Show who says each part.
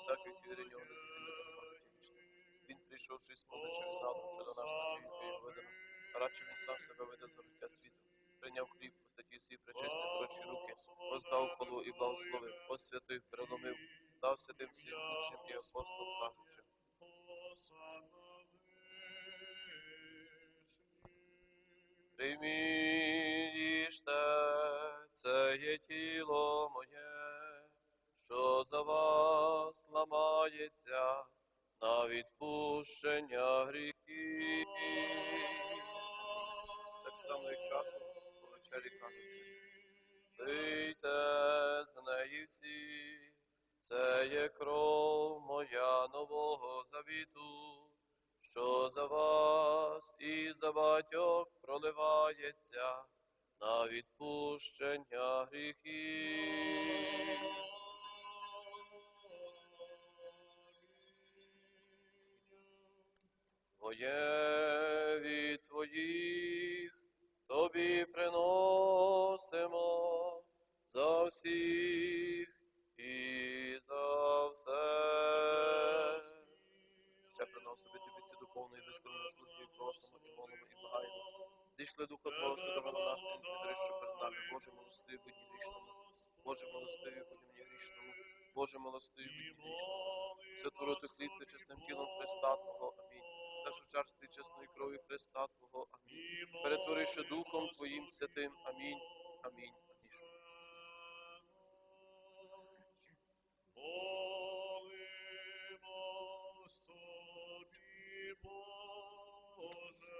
Speaker 1: всякої віри нього не зупинити вічне. Він прийшовши з помічив задум, що до нас ночі відповів видано, а радше він сам себе веде за життя світу. Прийняв хліб, посадів свої причесні хороші руки, воздав колу і благословив, освятив, переломив, дав святим всім учням і апостол, кажучи. Прийміть це є тіло моє, що за вас ламається на відпущення гріхів. Так само і чашу по вечері кажучи. Пийте з неї всі, це є кров моя нового завіту, що за вас і за багатьох проливається на відпущення гріхів. Твоє від твоїх тобі приносимо за всіх і за все. Ще приносимо тобі цю духовну і безконну службу і просимо, і молимо, і благаємо. Дійшли Духа Твого Святого на нас, і не що перед нами. Боже, милостиві, будь грішному. Боже, милостиві, будь мені грішному. Боже, милостиві, будь грішному. Святвороту хліб ти чесним тілом Христа Твого. Амінь. Та шучарстві чесної крові Христа Твого. Амінь. Перетворивши Духом Твоїм святим. Амінь. Амінь. Амінь.
Speaker 2: Молимось тобі, Боже.